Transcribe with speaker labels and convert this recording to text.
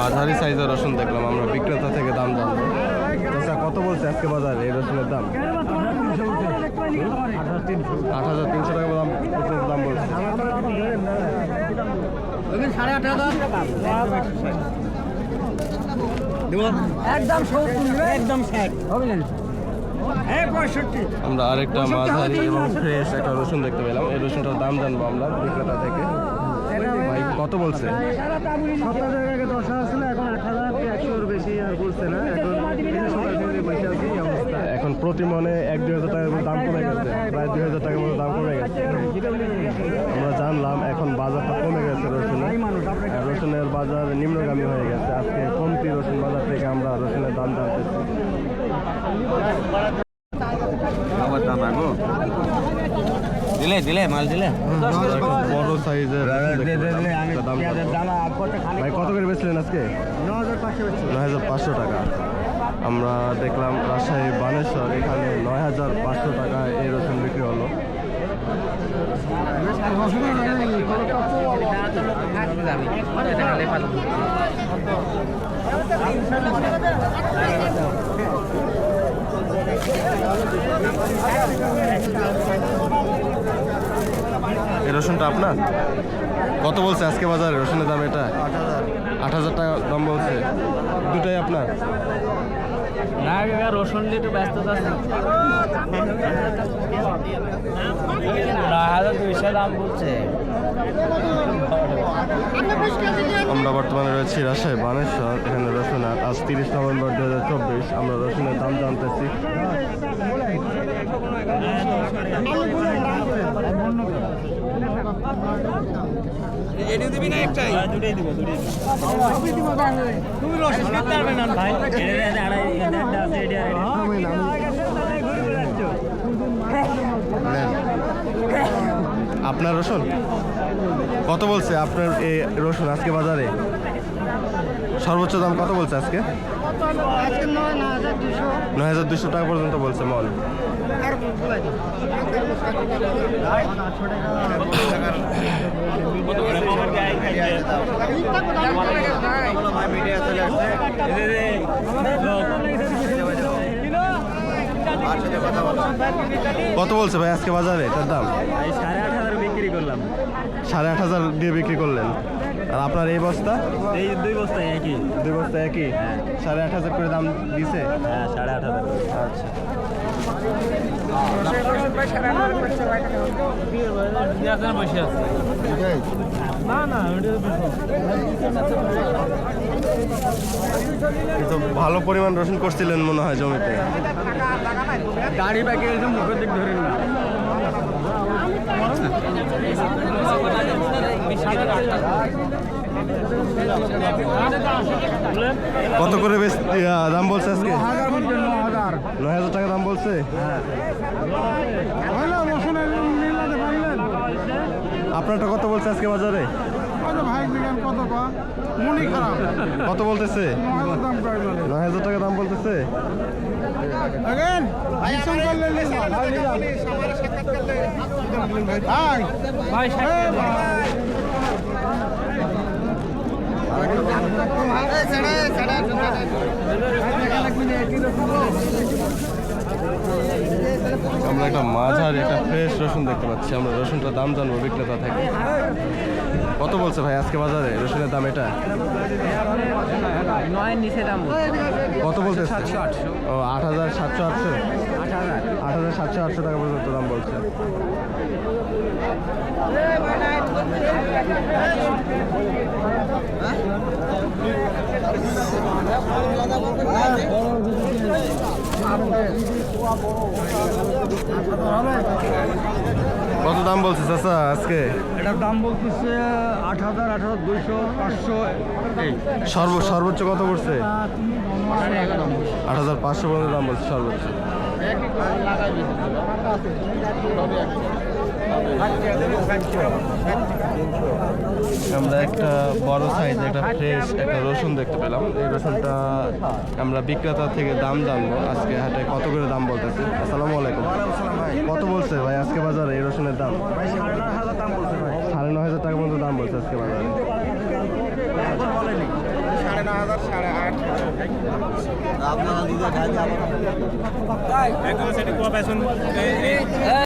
Speaker 1: মাঝারি সাইজের রসুন দেখলাম আমরা বিক্রেতা থেকে দাম জানব। আচ্ছা কত বলছে আজকে বাজারে এই রসুনের দাম? আট হাজার তিনশো টাকা দাম রসুনের দাম বলছে।
Speaker 2: একদম একদম ষাট। হ্যাঁ
Speaker 1: আমরা আরেকটা মাঝারি এবং ফ্রেশ একটা রসুন দেখতে পেলাম। এই রসুনটার দাম জানব আমরা বিক্রেতা থেকে। কত বলছে?
Speaker 2: এখন এখন
Speaker 1: প্রতি মনে এক দুই হাজার টাকার দাম কমে গেছে, প্রায় দুই হাজার টাকার মতো দাম কমে গেছে। আমরা জানলাম এখন বাজারটা কমে গেছে রসুনের। রসুনের বাজার নিম্নগামী হয়ে গেছে। আজকে কমতি রসুন বাজার থেকে আমরা রসুনের দাম জানতেছি
Speaker 3: আমার দাম রাখো দিলে মাল দিলে?
Speaker 1: বড় সাইজের ভাই কত করে বেচলেন আজকে?
Speaker 2: পাঁচশো
Speaker 1: নয় হাজার পাঁচশো টাকা। আমরা দেখলাম রাজশাহী বানেশ্বর এখানে নয় হাজার পাঁচশো টাকা এই রসুন বিক্রি হলো। রসুনটা আপনার? কত বলছে আজকে বাজারে রসুনের দাম এটা? আট হাজার। টাকা দাম বলছে। দুটাই আপনার?
Speaker 2: না রসুন দিয়ে একটু দুইশো দাম বলছে।
Speaker 1: আমরা বর্তমানে রয়েছি রাজশাহী, বানেশ্বর, এখানে রসুন আজ তিরিশ নভেম্বর দু হাজার চব্বিশ, আমরা রসুনের দাম জানতেছি। আপনার রসুন কত বলছে আপনার এই রসুন আজকে বাজারে সর্বোচ্চ দাম কত বলছে আজকে নয় হাজার দুশো টাকা পর্যন্ত বলছে মল মন কত বলছে ভাই আজকে বাজারে? এটার দাম?
Speaker 2: সাড়ে আট হাজার বিক্রি করলাম।
Speaker 1: সাড়ে আট হাজার দিয়ে বিক্রি করলেন। আর আপনার এই বস্তা?
Speaker 2: এই দুই বস্তায় একই।
Speaker 1: দুই বস্তা একই? সাড়ে আট হাজার করে দাম দিছে?
Speaker 2: হ্যাঁ সাড়ে আট হাজার।
Speaker 1: আচ্ছা।
Speaker 2: না না
Speaker 1: কিন্তু ভালো পরিমাণ রসুন করছিলেন মনে হয় জমিতে।
Speaker 2: গাড়ি ব্যাগে একদম মুখের দিক ধরেন না
Speaker 1: কত করে বেশ দাম বলছে আজকে? নয় হাজার টাকা দাম বলছে?
Speaker 2: মিলাতে পারলেন।
Speaker 1: আপনারটা কত বলছে আজকে বাজারে?
Speaker 2: কত
Speaker 1: বলতেছে?
Speaker 2: দাম
Speaker 1: নয় হাজার টাকা দাম বলতেছে?
Speaker 2: ভাই
Speaker 1: আমরা একটা মাঝারি একটা ফ্রেশ রসুন দেখতে পাচ্ছি। আমরা রসুনটার দাম জানব বিক্রেতা থেকে কত বলছে ভাই আজকে বাজারে? রসুনের দাম এটা?
Speaker 2: নয়ের নিচে দাম
Speaker 1: কত বলছে? ও আট হাজার সাতশো আটশো?
Speaker 2: আট হাজার।
Speaker 1: আট হাজার সাতশো আটশো টাকা পর্যন্ত দাম বলছে। কত দাম বলছে চাচা আজকে?
Speaker 2: এটার দাম বলতেছে আট হাজার আট হাজার দুইশো পাঁচশো।
Speaker 1: সর্ব সর্বোচ্চ কত পড়ছে? আট হাজার পাঁচশো পর্যন্ত দাম বলছে সর্বোচ্চ। আমরা একটা বড় সাইজ একটা ফ্রেশ একটা রসুন দেখতে পেলাম। এই রসুনটা আমরা বিক্রেতা থেকে দাম জানব। আজকে হাটে কত করে দাম বলতেছে? আসসালামু আলাইকুম। কত বলছে ভাই আজকে বাজারে এই রসুনের দাম? সাড়ে নয় হাজার টাকা পর্যন্ত দাম বলছে আজকে বাজারে।
Speaker 3: আপনারা দিদা খাই